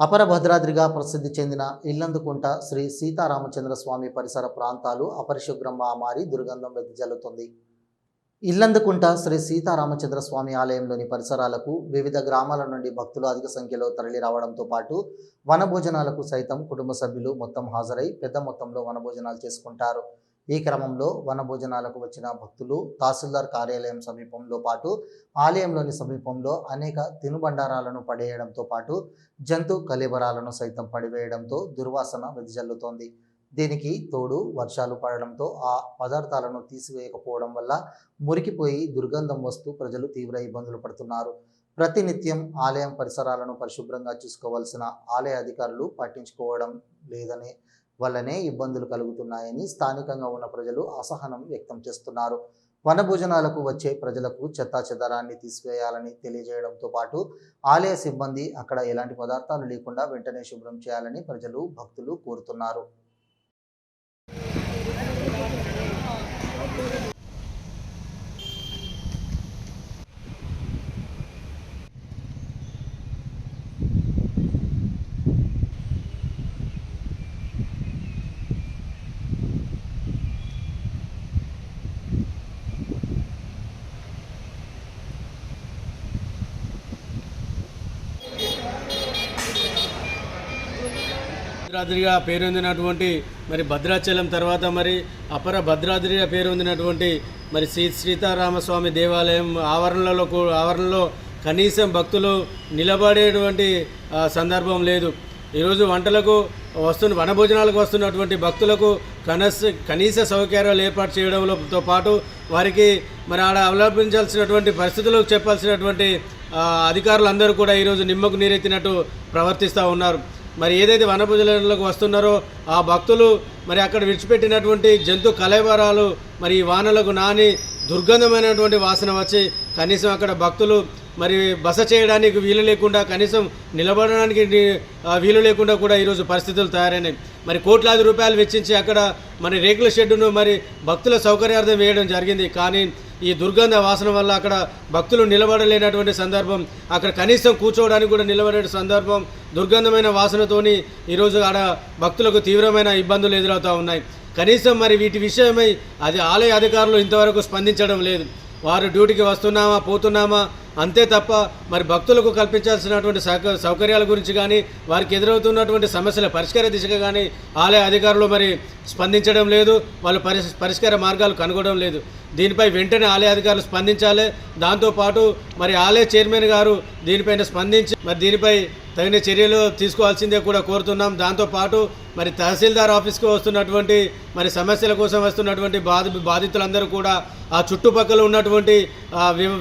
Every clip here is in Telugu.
అపర భద్రాద్రిగా ప్రసిద్ధి చెందిన ఇల్లందుకుంట శ్రీ సీతారామచంద్ర స్వామి పరిసర ప్రాంతాలు అపరిశుభ్రంగా మారి దుర్గంధం వెదజల్లుతుంది ఇల్లందుకుంట శ్రీ సీతారామచంద్ర స్వామి ఆలయంలోని పరిసరాలకు వివిధ గ్రామాల నుండి భక్తులు అధిక సంఖ్యలో తరలి రావడంతో పాటు వనభోజనాలకు సైతం కుటుంబ సభ్యులు మొత్తం హాజరై పెద్ద మొత్తంలో వనభోజనాలు చేసుకుంటారు. ఈ క్రమంలో వనభోజనాలకు వచ్చిన భక్తులు తహసీల్దార్ కార్యాలయం సమీపంలో పాటు ఆలయంలోని సమీపంలో అనేక తినుబండారాలను పడేయడంతో పాటు జంతు కలేబరాలను సైతం పడివేయడంతో దుర్వాసన వెదజల్లుతోంది. దీనికి తోడు వర్షాలు పడడంతో ఆ పదార్థాలను తీసివేయకపోవడం వల్ల మురికిపోయి దుర్గంధం వస్తూ ప్రజలు తీవ్ర ఇబ్బందులు పడుతున్నారు. ప్రతినిత్యం ఆలయం పరిసరాలను పరిశుభ్రంగా చూసుకోవాల్సిన ఆలయ అధికారులు పట్టించుకోవడం లేదనే వల్లనే ఇబ్బందులు కలుగుతున్నాయని స్థానికంగా ఉన్న ప్రజలు అసహనం వ్యక్తం చేస్తున్నారు. వనభోజనాలకు వచ్చే ప్రజలకు చెత్తా చెదారాన్ని తీసివేయాలని తెలియజేయడంతో పాటు ఆలయ సిబ్బంది అక్కడ ఎలాంటి పదార్థాలు లేకుండా వెంటనే శుభ్రం చేయాలని ప్రజలు భక్తులు కోరుతున్నారు. భద్రాద్రిగా పేరొందినటువంటి మరి భద్రాచలం తర్వాత మరి అపర భద్రాద్రిగా పేరొందినటువంటి మరి శ్రీ సీతారామస్వామి దేవాలయం ఆవరణలో ఆవరణలో కనీసం భక్తులు నిలబడేటువంటి సందర్భం లేదు. ఈరోజు వంటలకు వస్తున్న వనభోజనాలకు వస్తున్నటువంటి భక్తులకు కనస కనీస సౌకర్యాలు ఏర్పాటు చేయడంతో పాటు వారికి మరి ఆడ అవలంబించాల్సినటువంటి పరిస్థితులకు చెప్పాల్సినటువంటి అధికారులందరూ కూడా ఈరోజు నిమ్మకు నీరెత్తినట్టు ప్రవర్తిస్తూ ఉన్నారు. మరి ఏదైతే వనభోజనాలకు వస్తున్నారో ఆ భక్తులు మరి అక్కడ విడిచిపెట్టినటువంటి జంతు కలవరాలు మరి ఈ వానలకు నాని దుర్గంధమైనటువంటి వాసన వచ్చి కనీసం అక్కడ భక్తులు మరి బస చేయడానికి వీలు లేకుండా కనీసం నిలబడడానికి వీలు లేకుండా కూడా ఈరోజు పరిస్థితులు తయారైనాయి. మరి కోట్లాది రూపాయలు వెచ్చించి అక్కడ మరి రేకుల షెడ్డును మరి భక్తుల సౌకర్యార్థం వేయడం జరిగింది. కానీ ఈ దుర్గంధ వాసన వల్ల అక్కడ భక్తులు నిలబడలేనటువంటి సందర్భం అక్కడ కనీసం కూర్చోవడానికి కూడా నిలబడే సందర్భం దుర్గంధమైన వాసనతోని ఈరోజు ఆడ భక్తులకు తీవ్రమైన ఇబ్బందులు ఎదురవుతూ ఉన్నాయి. కనీసం మరి వీటి విషయమై అది ఆలయ అధికారులు ఇంతవరకు స్పందించడం లేదు. వారు డ్యూటీకి వస్తున్నామా పోతున్నామా అంతే తప్ప మరి భక్తులకు కల్పించాల్సినటువంటి సౌకర్యాల గురించి కానీ వారికి ఎదురవుతున్నటువంటి సమస్యల పరిష్కార దిశగా కానీ ఆలయ అధికారులు మరి స్పందించడం లేదు వాళ్ళు పరిష్కార మార్గాలు కనుగొనడం లేదు. దీనిపై వెంటనే ఆలయ అధికారులు స్పందించాలి. దాంతోపాటు మరి ఆలయ చైర్మన్ గారు దీనిపైన స్పందించి మరి దీనిపై తగిన చర్యలు తీసుకోవాల్సిందే కూడా కోరుతున్నాం. దాంతోపాటు మరి తహసీల్దార్ ఆఫీస్కి వస్తున్నటువంటి మరి సమస్యల కోసం వస్తున్నటువంటి బాధ బాధితులందరూ కూడా ఆ చుట్టుపక్కల ఉన్నటువంటి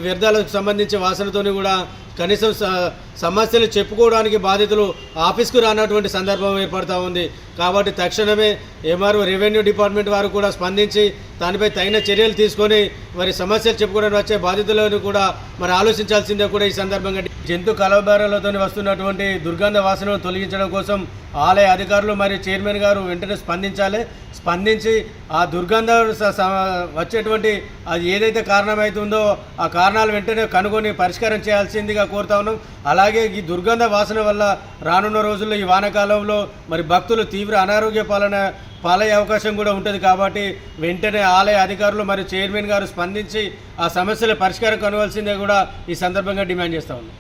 వ్యర్థాలకు సంబంధించి వాసనతోని కూడా కనీసం స- సమస్యలు చెప్పుకోవడానికి బాధితులు ఆఫీస్కు రానటువంటి సందర్భం ఏర్పడతా ఉంది. కాబట్టి తక్షణమే ఎంఆర్ఓ రెవెన్యూ డిపార్ట్మెంట్ వారు కూడా స్పందించి దానిపై తగిన చర్యలు తీసుకొని మరి సమస్యలు చెప్పుకోవడానికి వచ్చే బాధితులను కూడా మరి ఆలోచించాల్సిందే కూడా ఈ సందర్భంగా. జంతు కలవబారాలతో వస్తున్నటువంటి దుర్గంధ వాసనను తొలగించడం కోసం ఆలయ అధికారులు మరియు చైర్మన్ గారు వెంటనే స్పందించాలి. స్పందించి ఆ దుర్గంధ స- స- వచ్చేటువంటి అది ఏదైతే కారణమవుతుందో ఆ కారణాలు వెంటనే కనుగొని పరిష్కారం చేయాల్సిందిగా కోరుతా ఉన్నాం. అలాగే అలాగే ఈ దుర్గంధ వాసన వల్ల రానున్న రోజుల్లో ఈ వానకాలంలో మరి భక్తులు తీవ్ర అనారోగ్య పాలన పాలయ్యే అవకాశం కూడా ఉంటుంది కాబట్టి వెంటనే ఆలయ అధికారులు మరియు చైర్మన్ గారు స్పందించి ఆ సమస్యల పరిష్కారం కనవలసిందే కూడా ఈ సందర్భంగా డిమాండ్ చేస్తా ఉన్నాం.